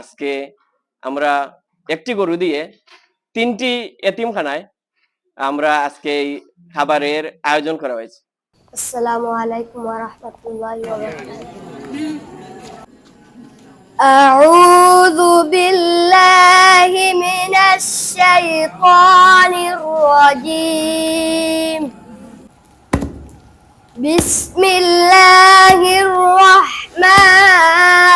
আজকে আমরা একটি গরু দিয়ে তিনটি এতিমখানায় আমরা আজকে এই খাবারের আয়োজন করা হয়েছে। أعوذ بالله من الشيطان الرجيم بسم الله الرحمن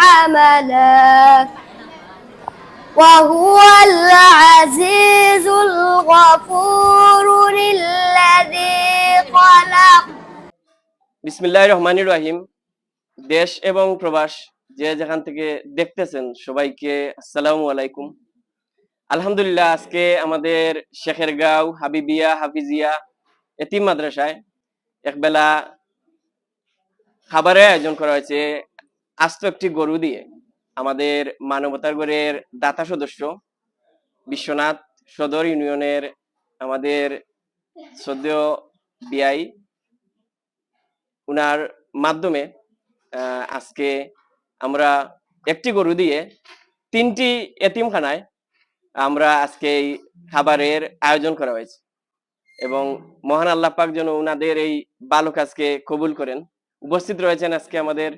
عملاً وهو العزيز الغفور الذي خلق বিসমিল্লাহ রহমানির রহিম দেশ এবং প্রবাস যে যেখান থেকে দেখতেছেন সবাইকে আসসালামু আলাইকুম আলহামদুলিল্লাহ আজকে আমাদের শেখের গাঁও হাবিবিয়া হাফিজিয়া এতিম মাদ্রাসায় একবেলা খাবারের আয়োজন করা হয়েছে আস্ত একটি গরু দিয়ে আমাদের মানবতার গড়ের দাতা সদস্য বিশ্বনাথ সদর ইউনিয়নের আমাদের শ্রদ্ধেয় বিআই উনার মাধ্যমে আজকে আমরা একটি গরু দিয়ে তিনটি এতিমখানায় আমরা আজকে এই খাবারের আয়োজন করা হয়েছে এবং মহান আল্লাহ পাক যেন উনাদের এই ভালো কাজকে কবুল করেন। উপস্থিত রয়েছেন আজকে আমাদের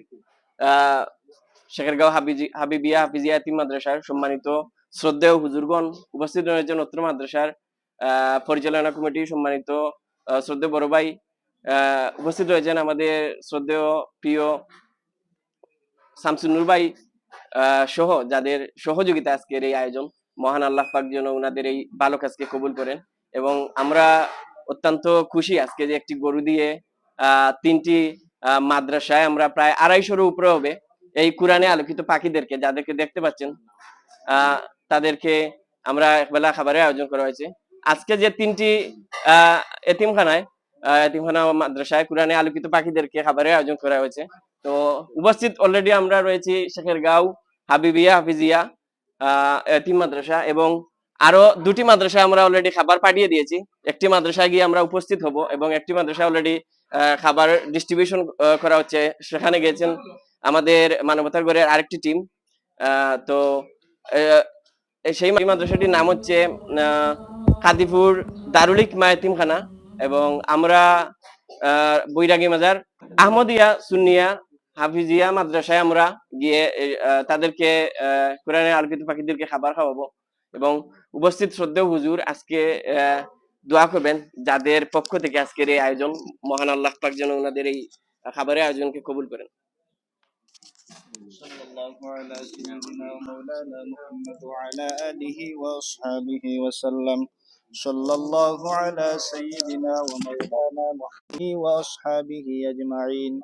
শেখেরগাঁও হাবিজি হাবিবিয়া হাফিজিয়া এতিম মাদ্রাসার সম্মানিত শ্রদ্ধেয় হুজুরগণ উপস্থিত রয়েছেন অত্র মাদ্রাসার পরিচালনা কমিটি সম্মানিত শ্রদ্ধেয় বড় ভাই উপস্থিত রয়েছেন আমাদের শ্রদ্ধেয় প্রিয় শামসুন নূর ভাই সহ যাদের সহযোগিতা আজকের এই আয়োজন। মহান আল্লাহ পাক যেন ওনাদের এই ভালো কাজকে কবুল করেন এবং আমরা অত্যন্ত খুশি আজকে যে একটি গরু দিয়ে তিনটি মাদ্রাসায় আমরা প্রায় আড়াইশোর উপরে হবে। এই কোরআনে আলোকিত পাখিদেরকে যাদেরকে দেখতে পাচ্ছেন তাদেরকে আমরা একবেলা খাবারের আয়োজন করা হয়েছে। আজকে যে তিনটি আহ, এতিমখানায় এতিমখানা মাদ্রাসায় কোরআনে আলোকিত পাখিদেরকে খাবারের আয়োজন করা হয়েছে। তো উপস্থিত অলরেডি আমরা রয়েছি শেখের গাঁও হাবিবিয়া হাফিজিয়া আহ, এতিম মাদ্রাসা এবং আরও দুটি মাদ্রাসায় আমরা অলরেডি খাবার পাঠিয়ে দিয়েছি। একটি মাদ্রাসায় গিয়ে আমরা উপস্থিত হব এবং একটি মাদ্রাসায় অলরেডি খাবার ডিস্ট্রিবিউশন করা হচ্ছে। সেখানে গেছেন আমাদের মানবতার গড়ের আরেকটি টিম তো সেই মাদ্রাসাটির নাম হচ্ছে কাদিপুর দারুলিক মায়াতিমখানা এবং আমরা বৈরাগী মাজার আহমদিয়া সুন্নিয়া হাফিজিয়া মাদ্রাসায় আমরা গিয়ে তাদেরকে আহ, কোরআনের আলোকিত পাখিদেরকে খাবার খাওয়াবো এবং উপস্থিত শ্রদ্ধেয় হুজুর আজকে দোয়া করবেন যাদের পক্ষ থেকে আজকের এই আয়োজন মহান আল্লাহ পাক যেন ওনাদের এই খাবারের আয়োজনকে কবুল করেন صلى الله على سيدنا ومولانا محمد وعلى آله وأصحابه وسلم صلى الله على سيدنا ومولانا محمد وأصحابه أجمعين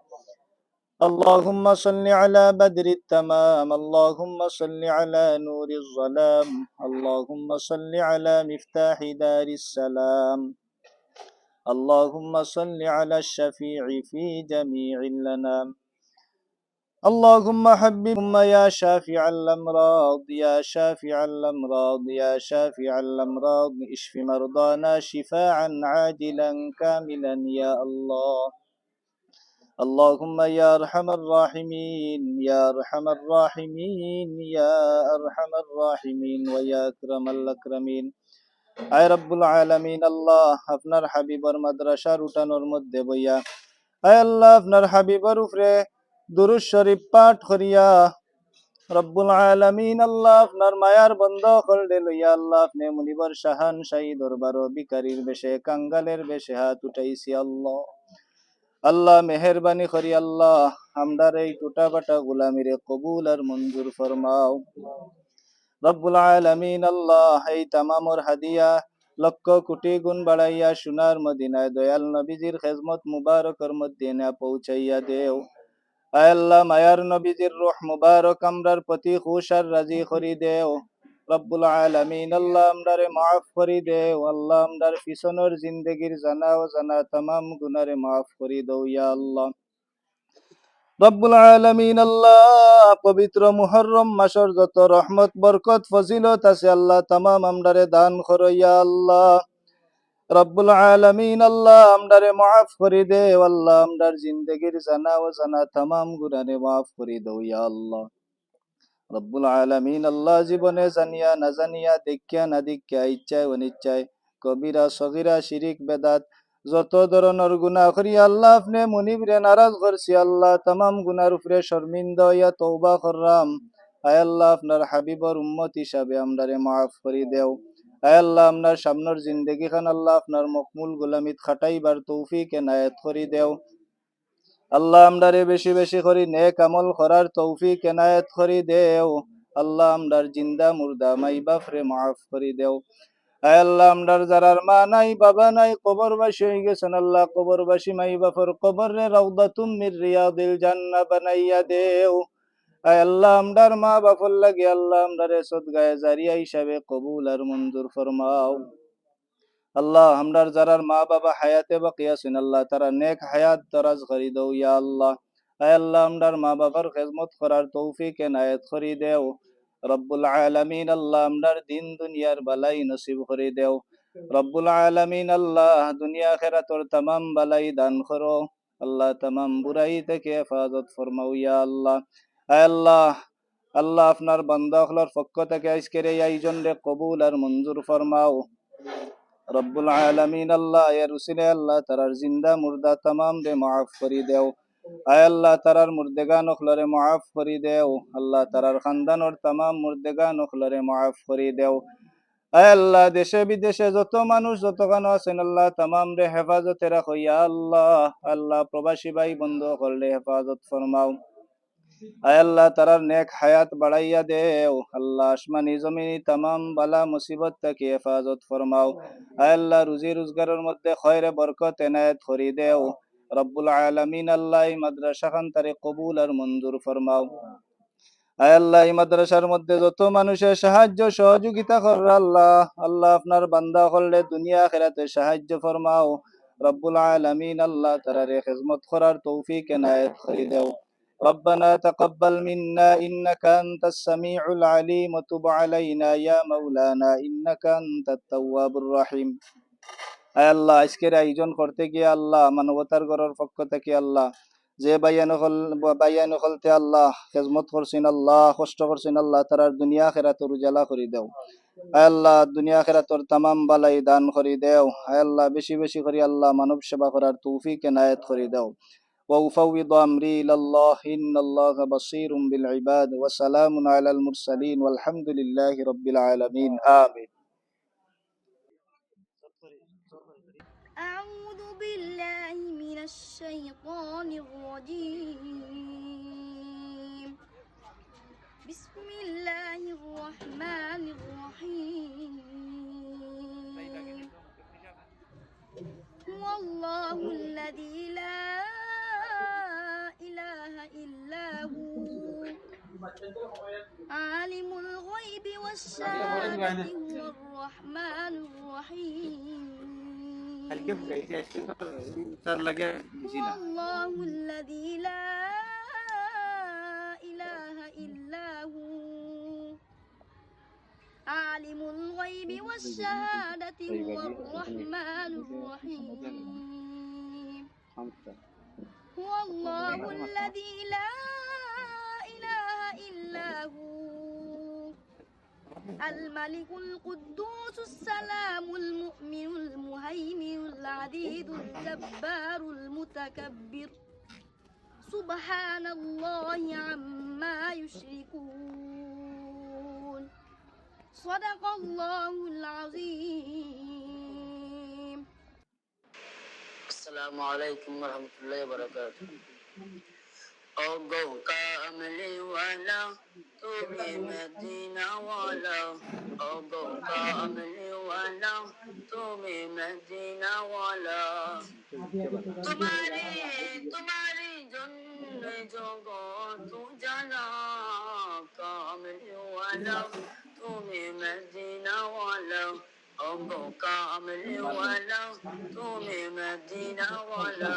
اللهم صل على بدر التمام اللهم صل على نور الظلام اللهم صل على مفتاح دار السلام. اللهم صل على الشفيع في جميع الأنام اللهم حببهم يا شافع الأمراض يا شافع الأمراض يا شافع الأمراض. اشف مرضانا شفاعا عاجلا كاملا يا الله. اللهم يا أرحم الراحمين يا أرحم الراحمين يا أرحم الراحمين ويا أكرم الأكرمين আয় রব্বুল আলামিন আল্লাহ আপনার হাবিবর মাদ্রাসার উঠানোর মধ্যে বইয়া আয় আল্লাহ আপনার হাবিবর উপরে দুরুদ শরীফ পাঠ করিয়া রব্বুল আলামিন আল্লাহ আপনার মায়ার বন্ধ করলে লইয়া আল্লাহ আপনি মুনিবর শাহান শাহী দরবার বিকারীর বেশে কাঙ্গালের বেশে হাত উঠাইছি আল্লাহ আল্লাহ মেহরবানি করি, আল্লাহ আমরার এই টুটা বাটা গুলামিরে কবুল আর মঞ্জুর ফরমাও। রব্বুল আলামিন আল্লাহ এই তামামর হাদিয়া লক্ষ কোটি গুণ বাড়াইয়া সোনার মদিনায় দয়াল নবীজির খেজমত মুবারকর মধ্যে না পৌঁছাইয়া দেও। আল্লাহ, মায়ার নবীজির রুহ মুবারক আমরার প্রতি খুশ আর রাজি করি দেও। রব্বুল আলামিন, আল্লাহ আমরারে মাফ করি দেও আল্লাহ আমরার পিছনের জিন্দগির জানা ও জানা তামাম গুনারে মাফ করি দেও ইয়া আল্লাহ। রব্বুল আলামিন, আল্লাহ পবিত্র মুহররম মাসের যত রহমত, বরকত, ফজিলত আছে, আল্লাহ তামাম আমরারে দান করো ইয়া আল্লাহ। রব্বুল আলামিন, আল্লাহ আমরারে মাফ করে দে আল্লাহ আমরার জিন্দগির জানা ও জানা তামাম গুনারে মাফ করে দাও ইয়া আল্লাহ। রব্বুল আলামিন আল্লাহ জীবনে জানিয়া না জানিয়া দেখিয়া না দেখিয়া ইচ্ছায় অনিচ্ছায় কবিরা, সগিরা, শিরিক, বেদাত, যত ধরনের গুনাহ করি আল্লাহ আপনি মুনিবরে নারাজ করছি, আল্লাহ তামাম গুনার উপরে শর্মিন্দা ইয়া তৌবা কররাম। আয় আল্লাহ, আপনার হাবিবর উম্মত হিসাবে আমরারে মাফ করে দেও। আয় আল্লাহ, আপনার সামনের জিন্দগি খান আল্লাহ আপনার মকমুল গোলামিত খাটাইবার তৌফিক এনায়েত করি দেও। আল্লাহ আমরারে বেশি বেশি করি, নেক আমল করার তৌফিক এনায়েত করি দেও। আল্লাহ আমরার জিন্দা, মুর্দা, মাই বাপরে মাফ করি দেও। আয় আল্লাহ আমরার যারার মা নাই, বাবা নাই, কবরবাসী হয়ে গেছেন আল্লাহ, কবরবাসী মাই বাপর কবর রে রাউদাতুম মির রিয়াদিল জান্নাহ বানাইয়া দেও। আয় আল্লাহ আমরার মা বাপর লাগে, আল্লাহ আমরারে সদগায়ে জারিয়া হিসাবে কবুল আর মঞ্জুর ফরমাও। আল্লাহ আমরার যারার মা বাবা হায়াতে বাকি আছেন আল্লাহ, তারা নেক হায়াত দরাজ করি দাও, ইয়া আল্লাহ। আয় আল্লাহ, আমরার মা বাবার খেজমত করার তৌফিক এনায়েত করি দেও। রব্বুল আলামিন, আল্লাহ, আমরার দিন দুনিয়ার বালাই নসিব করে দেও। রব্বুল আলামিন, আল্লাহ, দুনিয়া খেরাতর তামাম বালাই দান করো। আল্লাহ, তামাম বুরাই থেকে হেফাজত ফরমাও, ইয়া আল্লাহ। আয় আল্লাহ আল্লাহ, আপনার বান্দাহলার পক্ষ থেকে আজকের এই রে কবুল আর মঞ্জুর ফরমাও। রব্বুল আলামিন আল্লাহ এর উসিলে আল্লাহ তারার জিন্দা, মুর্দা তামাম রে মাফ করি দেও। আয় আল্লাহ তারার মুর্দেগা নখলরে মাফ করি দেও। আল্লাহ তারার খানদানোর তামাম মুর্দেগা নখলরে মাফ করি দেও। আয় আল্লাহ, দেশে বিদেশে যত মানুষ যত গান আছেন আল্লাহ তামাম রে হেফাজতে রাখো ইয়া আল্লাহ। আল্লাহ প্রবাসী ভাই বন্ধু করলে হেফাজত ফরমাও। আয় আল্লাহ তারার নেক হায়াত বাড়াইয়া দেও। আল্লাহ আসমানি জমিনি তামাম বালা মুসিবত থেকে হেফাজত ফরমাও। আল্লাহ রুজি রোজগারের মধ্যে খয়রে বরকত এনায়েত করি দেও। রব্বুল আলামিন আল্লাহ মাদ্রাসা খান তারে কবুল আর মঞ্জুর ফরমাও। আল্লাহ এই মাদ্রাসার মধ্যে যত মানুষের সাহায্য সহযোগিতা কর আল্লাহ। আল্লাহ আপনার বান্দা করলে দুনিয়া খেরাতে সাহায্য ফরমাও। রব্বুল আলামিন আল্লাহ তারারে খেজমত করার তৌফিক এনায়েত করি দেও। ربنا تقبل منا إنك أنت السميع العليم وتب علينا يا مولانا إنك أنت التواب الرحيم আয় আল্লাহ আজকের আয়োজন করতে গিয়ে আল্লাহ মানবতার গড়ের পক্ষ থেকে আল্লাহ যে বাইয়ান হল বাইয়ান হলতে আল্লাহ খেজমত করছেন আল্লাহ কষ্ট করছেন আল্লাহ তারার দুনিয়া খেরাতর উজালা করি দেও আয় আল্লাহ দুনিয়া খেরাতর তামাম বালাই দান করি দেও আয় আল্লাহ বেশি বেশি করে আল্লাহ মানব সেবা করার তৌফিক এনায়েত করি দেও وأفوض أمري إلى الله. إن الله بصير بالعباد وسلام على المرسلين. والحمد لله رب العالمين. آمين. أعوذ بالله من الشيطان الرجيم. بسم الله الرحمن الرحيم. هو الله الذي لا عالم الغيب والشهادة هو الرحمن الرحيم. هو الله الذي لا إله إلا هو. عالم الغيب والشهادة هو الرحمن الرحيم. هو الله الذي لا إله إلا هو الملك القدوس السلام المؤمن المهيمن العزيز الجبار المتكبر. سبحان الله عما يشركون. صدق الله العظيم. السلام عليكم ورحمة الله وبركاته. ọgbọ́n ká àmàlẹ́ wà lá tóbi mẹ́dínà wọ́lá ọgbọ́n kamli wala, tumi lá tóbi mẹ́dínà wọ́lá. Tumari tumari jọnne jọgọ tu jala ka àmàlẹ́ wà lá tóbi mẹ́dínà wala. ọgbọ́n ká àmàlẹ́ wà lá tóbi mẹ́dínà wọ́lá.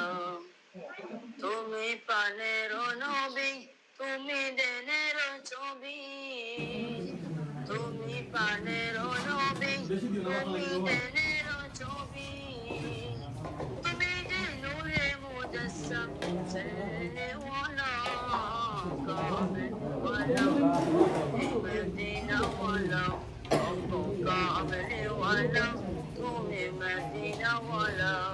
তুমি পানের নবী, তুমি দেনের ছবি। তুমি পানের নবী, তুমি দেনের ছবি। তুমি যে নূরে মুজাসসাম সাল্লাল্লাহু কামলিওয়ালা মদিনাওয়ালা ওগো কামলিওয়ালা তুমি মদিনাওয়ালা তোমারে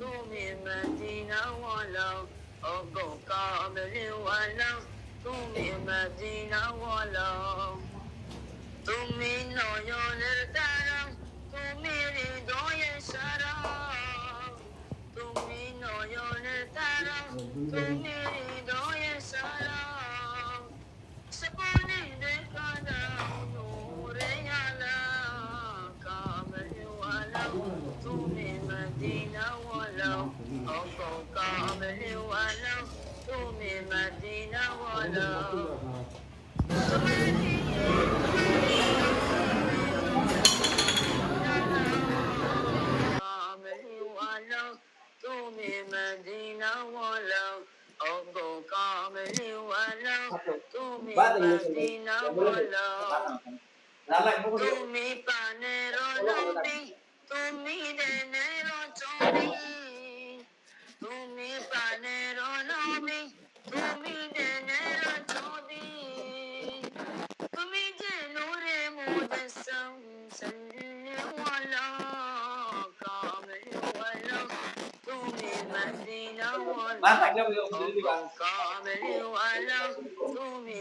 তুমি মদিনাওয়ালা ওগো কামলিওয়ালা তুমি মদিনাওয়ালা তুমি নয়নের তারা তুমি সারা তুমি নয়নের তারা তুমি কামলিওয়ালা তুমি মদিনাওয়ালা তোমারি কামলিওয়ালা তুমি মদিনাওয়ালা ওগো কামলিওয়ালা তুমি মদিনাওয়ালা তুমি পানের নবী তুমি দেনের ছবি পানের নবী তুমি দেনের ছবি তুমি যে নূরে মুজাসসাম সাল্লাল্লাহু তুমি কামলিওয়ালা তুমি